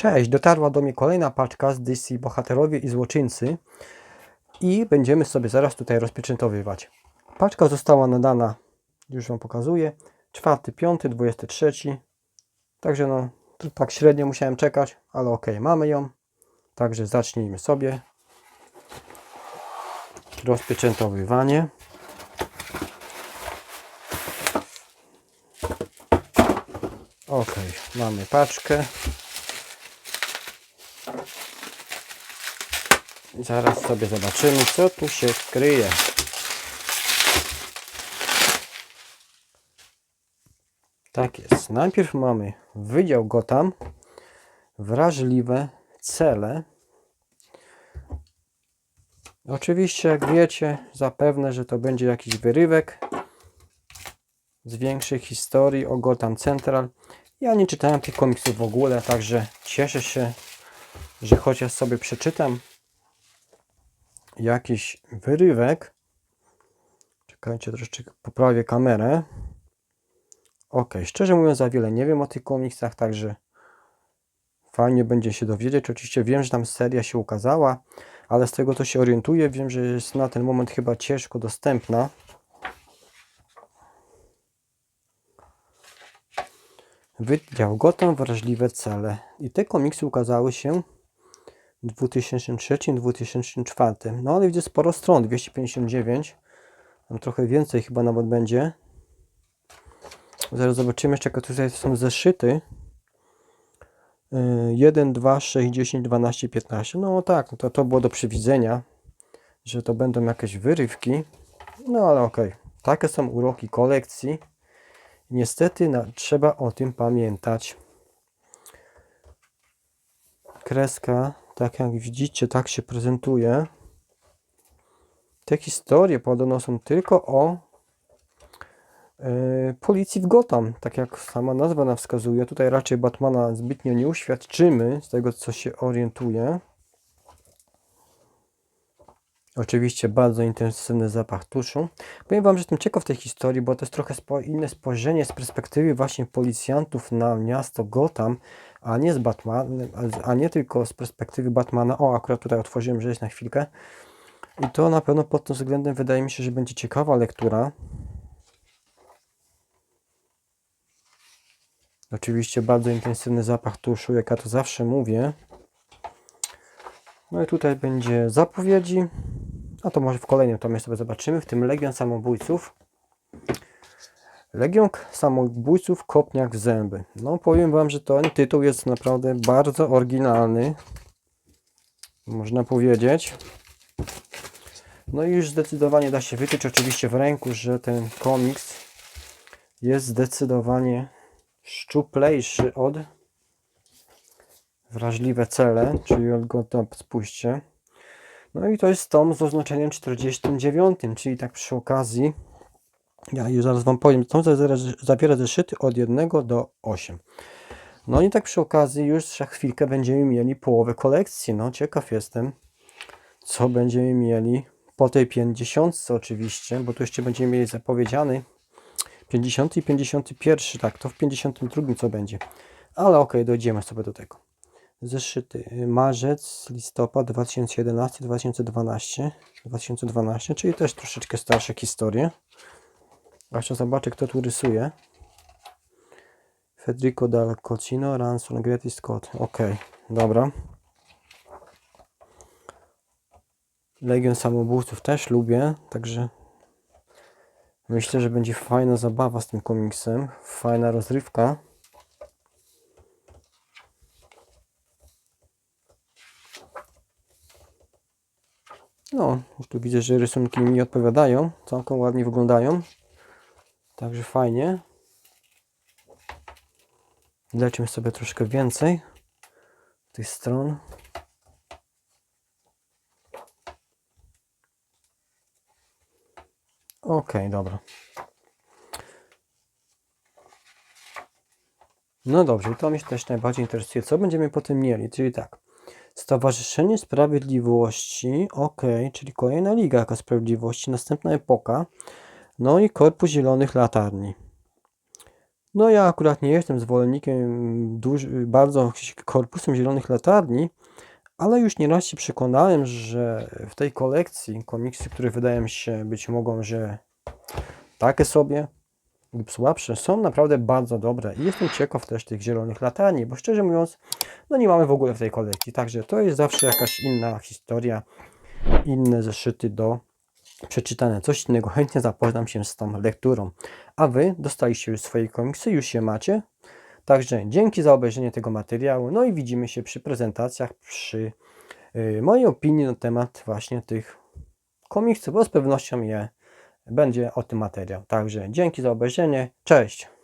Cześć, dotarła do mnie kolejna paczka z DC Bohaterowie i Złoczyńcy i będziemy sobie zaraz tutaj rozpieczętowywać. Paczka została nadana, już Wam pokazuję, 4, 5, 23. Także no, tak średnio musiałem czekać, ale ok, mamy ją. Także zacznijmy sobie rozpieczętowywanie. Ok, mamy paczkę. Zaraz sobie zobaczymy, co tu się kryje. Tak jest. Najpierw mamy Wydział Gotham, wrażliwe cele. Oczywiście, jak wiecie, zapewne, że to będzie jakiś wyrywek z większej historii o Gotham Central. Ja nie czytałem tych komiksów w ogóle, także cieszę się, że chociaż sobie przeczytam jakiś wyrywek. Czekajcie, troszeczkę poprawię kamerę. Ok, szczerze mówiąc, za wiele nie wiem o tych komiksach, także fajnie będzie się dowiedzieć. Oczywiście wiem, że tam seria się ukazała, ale z tego to się orientuję, wiem, że jest na ten moment chyba ciężko dostępna. Wydział Gotham, wrażliwe cele. I te komiksy ukazały się 2003-2004. No ale widzę sporo stron, 259. Tam trochę więcej chyba nawet będzie. Zaraz zobaczymy jeszcze, jakie tutaj są zeszyty. Yy, 1, 2, 6, 10, 12, 15. No tak, to, to było do przewidzenia, że to będą jakieś wyrywki. No ale okej. Takie są uroki kolekcji. Niestety na, trzeba o tym pamiętać. Kreska, tak jak widzicie, tak się prezentuje. Te historie podobno są tylko o e, policji w Gotham, tak jak sama nazwa nam wskazuje. Tutaj raczej Batmana zbytnio nie uświadczymy, z tego co się orientuję. Oczywiście bardzo intensywny zapach tuszu. Powiem Wam, że jestem ciekaw tej historii, bo to jest trochę spo, inne spojrzenie z perspektywy właśnie policjantów na miasto Gotham, a nie z Batmanem, a nie tylko z perspektywy Batmana. O, akurat tutaj otworzyłem, jest na chwilkę. I to na pewno pod tym względem wydaje mi się, że będzie ciekawa lektura. Oczywiście bardzo intensywny zapach tuszu, jak ja to zawsze mówię. No i tutaj będzie zapowiedzi. A to może w kolejnym tomie sobie zobaczymy. W tym Legion Samobójców. Legion Samobójców Kopniak w zęby. No powiem Wam, że ten tytuł jest naprawdę bardzo oryginalny. Można powiedzieć. No i już zdecydowanie da się wyczuć oczywiście w ręku, że ten komiks jest zdecydowanie szczuplejszy od wrażliwe cele, czyli od go tam spójrzcie. No i to jest tom z oznaczeniem 49, czyli tak przy okazji, ja już zaraz Wam powiem, tom zawiera zeszyty od 1 do 8. No i tak przy okazji już za chwilkę będziemy mieli połowę kolekcji. No ciekaw jestem, co będziemy mieli po tej 50 oczywiście, bo tu jeszcze będziemy mieli zapowiedziany 50 i 51, tak, to w 52 co będzie. Ale ok, dojdziemy sobie do tego. Zeszyty marzec, listopad 2011, 2012, 2012, czyli też troszeczkę starsze historie. Jeszcze zobaczę, kto tu rysuje. Federico Dal Cocino, Ranson, Grety Scott. Ok, dobra. Legion Samobójców też lubię, także myślę, że będzie fajna zabawa z tym komiksem, fajna rozrywka. No, już tu widzę, że rysunki mi odpowiadają, całkiem ładnie wyglądają. Także fajnie. Lecimy sobie troszkę więcej tych stron. Ok, dobra. No dobrze, to mnie też najbardziej interesuje. Co będziemy potem mieli? Czyli tak. Stowarzyszenie Sprawiedliwości, ok, czyli kolejna Liga Sprawiedliwości, następna epoka. No i Korpus Zielonych Latarni. No ja akurat nie jestem zwolennikiem duży, bardzo korpusem zielonych latarni, ale już nieraz się przekonałem, że w tej kolekcji komiksy, które wydają się być mogą, że takie sobie lub słabsze, są naprawdę bardzo dobre i jestem ciekaw też tych zielonych latarni, bo szczerze mówiąc, no nie mamy w ogóle w tej kolekcji, także to jest zawsze jakaś inna historia, inne zeszyty do przeczytania, coś innego. Chętnie zapoznam się z tą lekturą. A Wy dostaliście już swoje komiksy, już je macie. Także dzięki za obejrzenie tego materiału. No i widzimy się przy prezentacjach, przy y, mojej opinii na temat właśnie tych komiksów, bo z pewnością je będzie o tym materiał. Także dzięki za obejrzenie. Cześć!